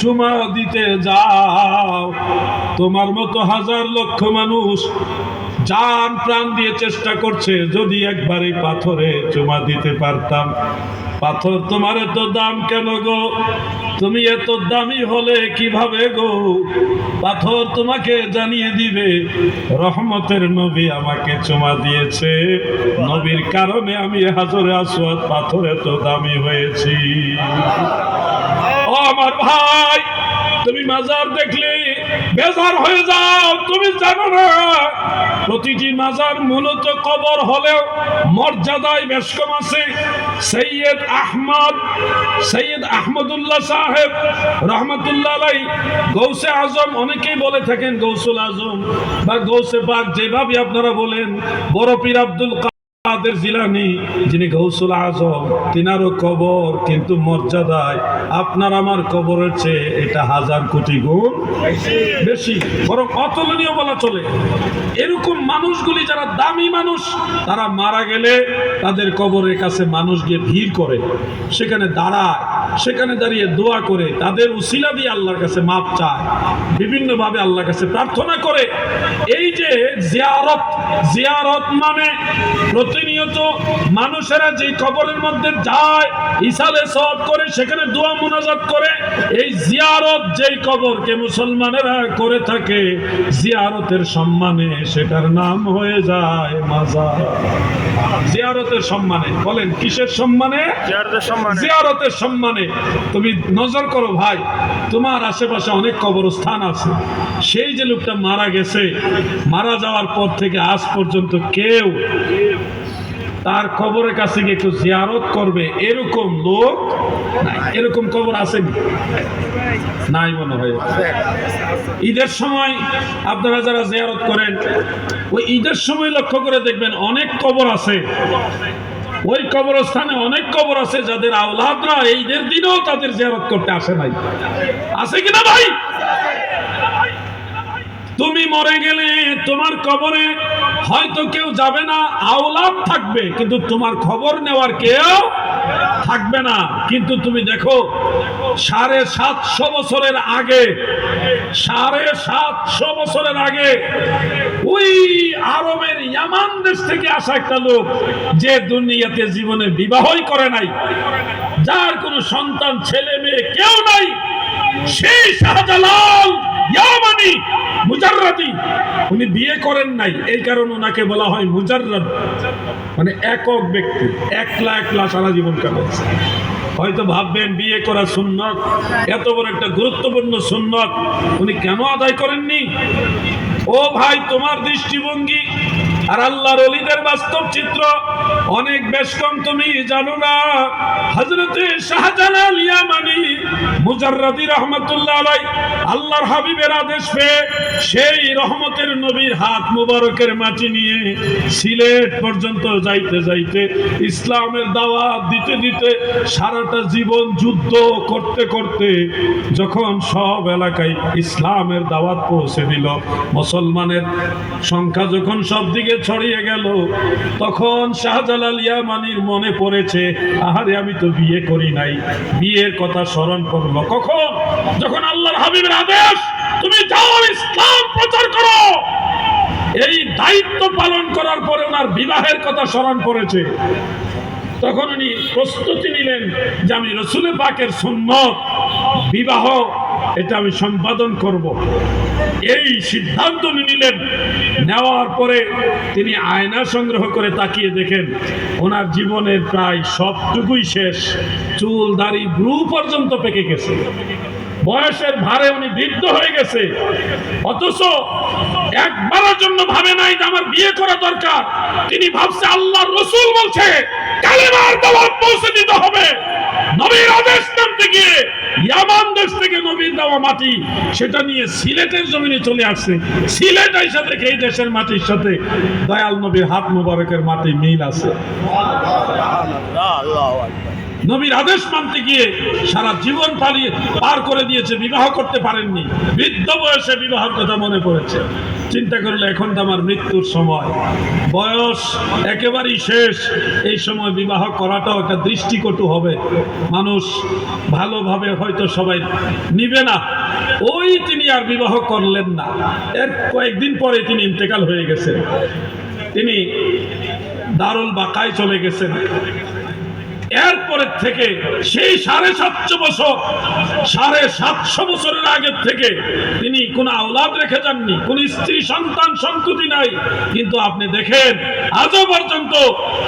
চুমা দিতে যাও। তোমার মতো হাজার লক্ষ মানুষ জান প্রাণ দিয়ে চেষ্টা করছে, যদি একবার পাথরে চুমা দিতে পারতাম। পাথর তোমার এত দাম কেন গো? তুমি এত দামি হলে কীভাবে গো? পাথর তোমাকে জানিয়ে দিবে, রহমতের নবী আমাকে চুমা দিয়েছে। নবীর কারণে আমি হাজরে আসওয়াদ পাথর এত দামি হয়েছি। আমার ভাই, তুমি মাজার দেখলে বেজার হয়ে যাও, তুমি জানো না। প্রতিটি মাজার মূলত কবর হলেও মর্যাদায় বেশ কম আছে। সৈয়দ আহমদ, সৈয়দ আহমদুল্লাহ সাহেব, রহমতুল্লাহ আলাই, গৌসে আজম, অনেকেই বলে থাকেন গৌসুল আজম বা গৌসে পাক যেভাবে আপনারা বলেন, বড় পীর আব্দুল কাদের জিলানি, যিনি গৌসুল আজম, তিনারও কবর কিন্তু মর্যাদায়। আপনার আমার কবরের চেয়ে এটা হাজার কোটি গুণ বেশি, বরং অতুলনীয় বলা চলে। এরকম মানুষগুলি যারা দামি মানুষ, তারা মারা গেলে তাদের কবরের কাছে মানুষ গিয়ে ভিড় করে, সেখানে দাঁড়ায়, সেখানে দাঁড়িয়ে দোয়া করে, তাদের উসিলা দিয়ে আল্লাহর কাছে মাপ চায়, বিভিন্নভাবে আল্লাহর কাছে প্রার্থনা করে। এই যে জিয়ারত জিয়ারত মানে প্রতিনিয়ত মানুষেরা যে কবরের মধ্যে যায় ইসালে সব করে সেখানে দোয়া মোনাজাত করে এই জিয়ারত যেই কবরকে মুসলমানেরা করে থাকে জিয়ারতের সম্মানে সেটার নাম হয়ে যায় মাজার জিয়ারতের সম্মানে বলেন কিসের সম্মানে? সম্মানে। জিয়ারতের সম্মানে। তুমি নজর করো ভাই তোমার আশেপাশে অনেক কবরস্থান আছে। সেই যে লোকটা মারা গেছে মারা যাওয়ার পর থেকে আজ পর্যন্ত কেউ তার কবরের কাছে গিয়ে একটু জিয়ারত করবে, এরকম লোক এরকম কবর আসেনি নাই মনে হয়। ঈদের সময় আপনারা যারা জিয়ারত করেন, ওই ঈদের সময় লক্ষ্য করে দেখবেন অনেক কবর আছে। ওই কবরস্থানে অনেক কবর আছে যাদের আওলাদরা ঈদের দিনেও তাদের জিয়ারত করতে আসে নাই। আছে কিনা ভাই? তুমি মরে গেলে তোমার কবরে হয়তো কেউ যাবে না, আওলাদ থাকবে, কিন্তু তোমার খবর নেওয়ার কেউ থাকবে না। কিন্তু তুমি দেখো, সাড়ে সাতশো বছরের আগে, সাড়ে সাতশো বছরের আগে, ওই আরবের ইয়ামান দেশ থেকে আসা একটা লোক যে দুনিয়াতে জীবনে বিবাহই করে নাই, যার কোনো সন্তান, ছেলে, মেয়ে কেউ নাই সেই শাহজালাল ইয়ামানি উনি বিয়ে করেন নাই, এই কারণে ওনাকে বলা হয় মুজাররাদ। মানে একক ব্যক্তি, একলা একলা সারা জীবন কাটাচ্ছে। হয়তো ভাববেন, বিয়ে করা সুন্নত, এত বড় একটা গুরুত্বপূর্ণ সুন্নত, উনি কেন আদায় করেননি? ও ভাই, তোমার দৃষ্টিভঙ্গি আর আল্লাহর অলিদের বাস্তব চিত্র অনেক বেশ কম, তুমি জানো না। হজরতে শাহজালাল ইয়ামানি মুজাররাদি রহমতুল্লাহ আলাই আল্লাহর হাবিবের আদেশ পেয়ে সেই রহমতের নবীর হাত মুবারকের মাটি নিয়ে সিলেট পর্যন্ত যাইতে যাইতে ইসলামের দাওয়াত দিতে দিতে সারাটা জীবন যুদ্ধ করতে করতে যখন সব এলাকায় ইসলামের দাওয়াত পৌঁছে দিল, মুসলমানের সংখ্যা যখন সব দিকে ছড়িয়ে গেল। তখন শাহজালাল ইয়ামানির মনে পড়েছে, আহারে আমি তো বিয়ে করি নাই। বিয়ের কথা স্মরণ করল। কখন? যখন আল্লাহর হাবিবের আদেশ, তুমি যাও ইসলাম প্রচার করো। এই দায়িত্ব পালন করার পরে ওনার বিবাহের কথা স্মরণ পড়েছে। তখন উনি প্রস্তুতি নিলেন যে আমি রসুলে পাকের সুন্নত, বিবাহ এটা আমি সম্পাদন করব। এই সিদ্ধান্ত নিলেন। নেওয়ার পরে তিনি আয়না সংগ্রহ করে তাকিয়ে দেখেন, ওনার জীবনের প্রায় সবটুকুই শেষ। চুল, দাড়ি ব্রু পর্যন্ত পেকে গেছে। বয়সের ভারে উনি বৃদ্ধ হয়ে গেছে। অথচ একবারের জন্য ভাবে নাই যে আমার বিয়ে করা দরকার। তিনি ভাবছে আল্লাহর রসুল বলছে, কালেমার দাওয়াত পৌঁছে দিতে হবে। নবীর আদেশ মানতে গিয়ে ইয়ামান দেশ থেকে নবীর দেওয়া মাটি, সেটা নিয়ে সিলেটের জমিনে চলে আসছে। সিলেট দেখে এই দেশের মাটির সাথে দয়াল নবীর হাত মুবারকের মাটি মিল আছে। নবীর আদেশ মানতে গিয়ে সারা জীবন পালিয়ে পার করে দিয়েছে, বিবাহ করতে পারেননি। বৃদ্ধ বয়সে বিবাহের কথা মনে পড়েছে। চিন্তা করলে এখন তো আমার মৃত্যুর সময়। বয়স একেবারেই শেষ। এই সময় বিবাহ করাটাও একটা দৃষ্টিকটু হবে। মানুষ ভালোভাবে হয়তো সবাই নিবে না। ওই তিনি আর বিবাহ করলেন না। এর কয়েকদিন পরে তিনি ইন্তেকাল হয়ে গেছেন। তিনি দারুল বাকায় চলে গেছেন। এরপরের থেকে সেই সাড়ে সাতশো বছর, সাড়ে সাতশো বছরের আগের থেকে তিনি কোন আওলাদ রেখে যাননি, কোন স্ত্রী সন্তান সন্ততি নাই। কিন্তু আপনি দেখেন, আজও পর্যন্ত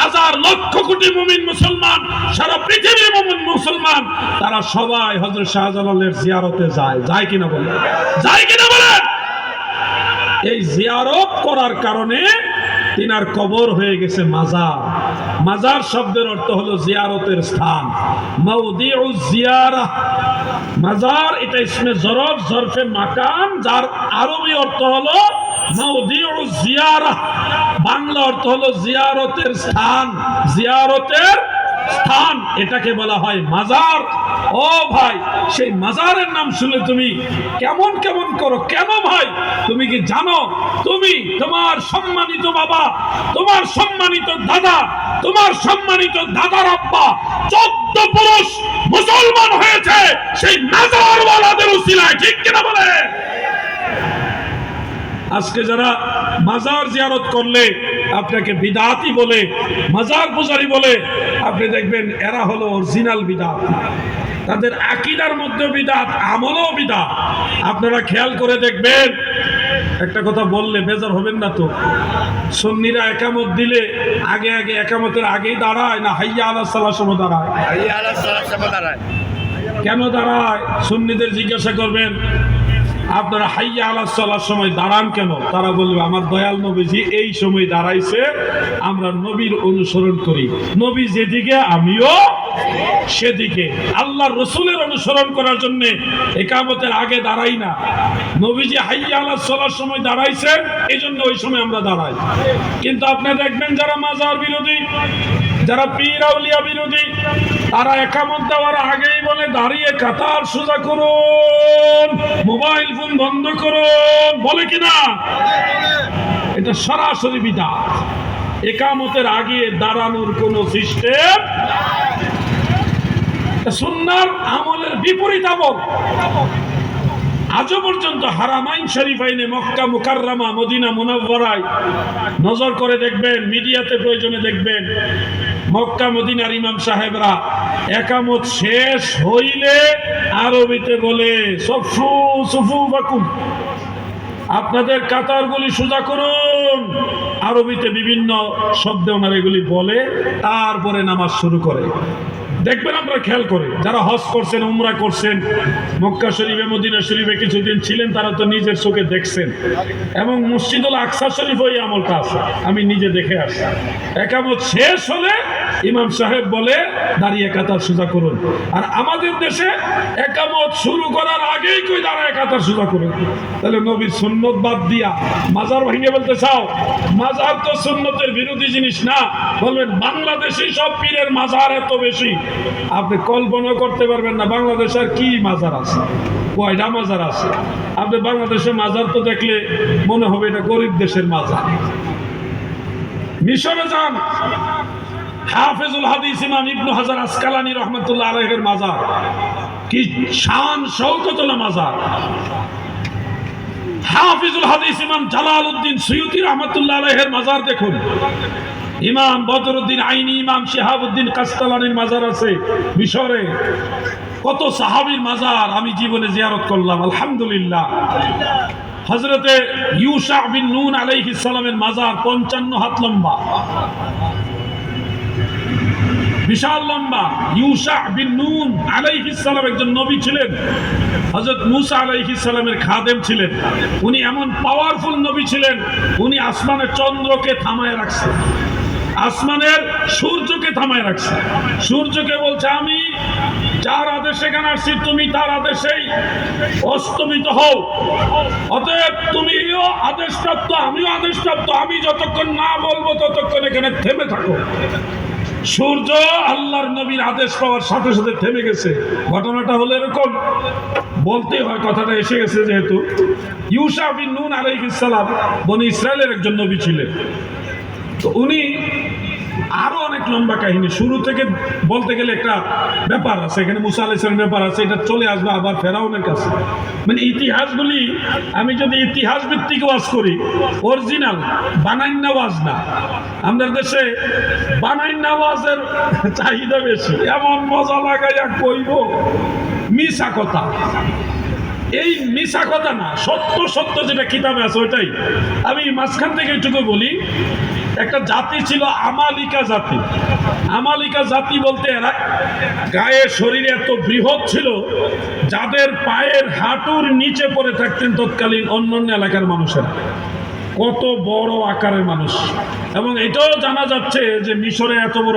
হাজার লক্ষ কোটি মুমিন মুসলমান, সারা পৃথিবীর মুমিন মুসলমান, তারা সবাই হজরত শাহজালালের জিয়ারতে যায়। যায় কিনা বলে যায় কিনা বলেন? এই জিয়ারত করার কারণে তিনার কবর হয়ে গেছে মাজার মাজার শব্দের অর্থ হলো জিয়ারতের স্থান। জিয়ারা। মাজার এটা ইসমে জরফ, জরফে মাকাম, যার আরবি অর্থ হলো বাংলা অর্থ হলো জিয়ারতের স্থান জিয়ারতের স্থান। এটাকে বলা হয় মাজার। ও ভাই, সেই মাজারের নাম শুনে তুমি কেমন কেমন করো? কেন ভাই? তুমি কি জানো? তুমি তোমার সম্মানিত বাবা, তোমার সম্মানিত দাদা, তোমার সম্মানিত দাদার আব্বা, চোদ্দ পুরুষ মুসলমান হয়েছে, সেই মাজারওয়ালাদের উসিলায়, ঠিক কিনা বলে? আজকে যারা মাজার জিয়ারত করলে, আপনাকে বিদাতি বলে, মাজার পূজারি বলে, আপনি দেখবেন এরা হলো অরিজিনাল বিদাত। তাদের আকিদার মধ্যে বিদাত আমলও বিদাত। আপনারা খেয়াল করে দেখবেন একটা কথা বললে বেজার হবেন না তো। সন্নিরা একামত দিলে আগে আগে একামতের আগেই দাঁড়ায় না হাইয়া আলাহ সাল্লাহ সময় দাঁড়ায়? হাইয়া আলাহ সাল্লাহ দাঁড়ায়। কেন দাঁড়ায়? সন্নিদের জিজ্ঞাসা করবেন আপনারা হাইয়া আলাহ চলার সময় দাঁড়ান কেন? তারা বলবে, আমার দয়াল নবীজি এই সময় দাঁড়াইছে, আমরা নবীর অনুসরণ করি। নবী যেদিকে, আমিও সেদিকে। আল্লাহ রসুলের অনুসরণ করার জন্য একামতের আগে দাঁড়াই না। নবীজি হাইয়া আলাহ চলার সময় দাঁড়াইছেন এই জন্য ওই সময় আমরা দাঁড়াই। কিন্তু আপনি দেখবেন যারা মাজার বিরোধী যারা পীর, আউলিয়া, বিরোধী, তারা একামত দেওয়ার আগেই বলে, দাঁড়িয়ে কাতার সোজা করুন, মোবাইল ফোন বন্ধ করুন, বলে কিনা এটা সরাসরি বিদা একামতের আগে দাঁড়ানোর কোনো সিস্টেম সুন্নার আমলের বিপরীত আমল। আজও পর্যন্ত হারামাইন শরীফাইনে মক্কা, মুকাররামা, মদিনা মুনাব্বরায় নজর করে দেখবেন, মিডিয়াতে প্রয়োজনে দেখবেন মক্কা মদিনার ইমাম সাহেবরা, একামত শেষ হইলে আরবিতে বলে, সফু, সুফু বাকুম। আপনাদের কাতারগুলি সোজা করুন। আরবিতে বিভিন্ন শব্দে ওনারা এগুলি বলে, তারপরে নামাজ শুরু করে। দেখবেন আমরা খেয়াল করে। যারা হজ করছেন, উমরা করছেন, মক্কা শরীফে, মদিনা শরীফে কিছুদিন ছিলেন, তারা তো নিজের চোখে দেখছেন। এবং মসজিদুল আকসা শরীফ ওই আমলটা আছে। আমি নিজে দেখে আসি। একামত শেষ হলে ইমাম সাহেব বলে, দাঁড়িয়ে কাতার সোজা করুন। আর আমাদের দেশে একামত শুরু করার আগেই কই দাঁড়ায় কাতার সোজা করুন? তাহলে নবীর সুন্নত বাদ দিয়া মাজার ভেঙে বলতে চাও? মাজার তো সুন্নতের বিরোধী জিনিস না। বলবেন, বাংলাদেশি সব পীরের মাজার এত বেশি। আপনি কল্পনা করতে পারবেন না, বাংলাদেশে আর কি মাজার আছে? কয়টা মাজার আছে? আপনি বাংলাদেশে মাজার তো দেখলে মনে হবে এটা গরিব দেশের মাজার। মিশরে যান। হাফেজুল হাদিস ইমাম ইবনু হাজার আসকালানি রহমতুল্লাহ আলহের মাজার। কি শান শৌকতলা মাজার। হাফিজুল হাদিস ইমাম জালাল উদ্দিন সৈয়দি রহমতুল্লাহ আলহের মাজার দেখুন। ইমাম বদরুদ্দিন আইনি ইমাম শিহাবুদ্দিন কাস্তালানির মাজার আছে, মিশরে। কত সাহাবীর মাজার আমি জীবনে জিয়ারত করলাম, আলহামদুলিল্লাহ। হজরতে ইউসা বিন নুন আলাইহিস সালামের মাজার পঞ্চান্ন হাত লম্বা। বিশাল লম্বা। ইউসা বিন নুন আলাইহিস সালাম একজন নবী ছিলেন। হযরত মুসা আলাইহিস সালামের খাদেম ছিলেন। উনি এমন পাওয়ারফুল নবী ছিলেন, উনি আসমানের চন্দ্রকে থামায় রাখছেন আসমানের সূর্যকে থামায় রাখছে। সূর্যকে বলছে, আমি যার আদেশে এখানে আসছি, তুমি তার আদেশেই অস্তমিত হও। অতএব তুমিও আদেশপ্রাপ্ত, আমিও আদেশপ্রাপ্ত। আমি যতক্ষণ না বলব, ততক্ষণ এখানে থেমে থাকো। সূর্য আল্লাহর নবীর আদেশ পাওয়ার সাথে সাথে থেমে গেছে। ঘটনাটা হলো এরকম। বলতে হয়, কথাটা এসে গেছে যেহেতু। ইউসা বিন নুন আলাইহিস সালাম বনি ইসরায়েলের একজন নবী ছিলেন। তো উনি আরও অনেক লম্বা কাহিনী। শুরু থেকে বলতে গেলে একটা ব্যাপার আছে, এখানে মুসা আলাইসলামের ব্যাপার আছে, এটা চলে আসবে আবার ফেরাউনের কাছে। মানে ইতিহাসগুলি, আমি যদি ইতিহাস ভিত্তিক ওয়াজ করি অরিজিনাল বানাইন ওয়াজ না। আমাদের দেশে বানাইন ওয়াজের চাহিদা বেশি। এমন মজা লাগাইয়া কইব মিশা কথা। এই মিশা কথা না, সত্য সত্য যেটা কিতাবে আছে ওইটাই। আমি মাঝখান থেকে একটুকু বলি একটা জাতি ছিল আমালিকা জাতি। আমালিকা জাতি বলতে এরা গায়ে শরীরে এত বৃহৎ ছিল, যাদের পায়ের হাঁটুর নিচে পড়ে থাকতেন তৎকালীন অন্যান্য অন্য এলাকার মানুষেরা। কত বড় আকারের মানুষ। এবং এটাও জানা যাচ্ছে যে মিশরে এত বড়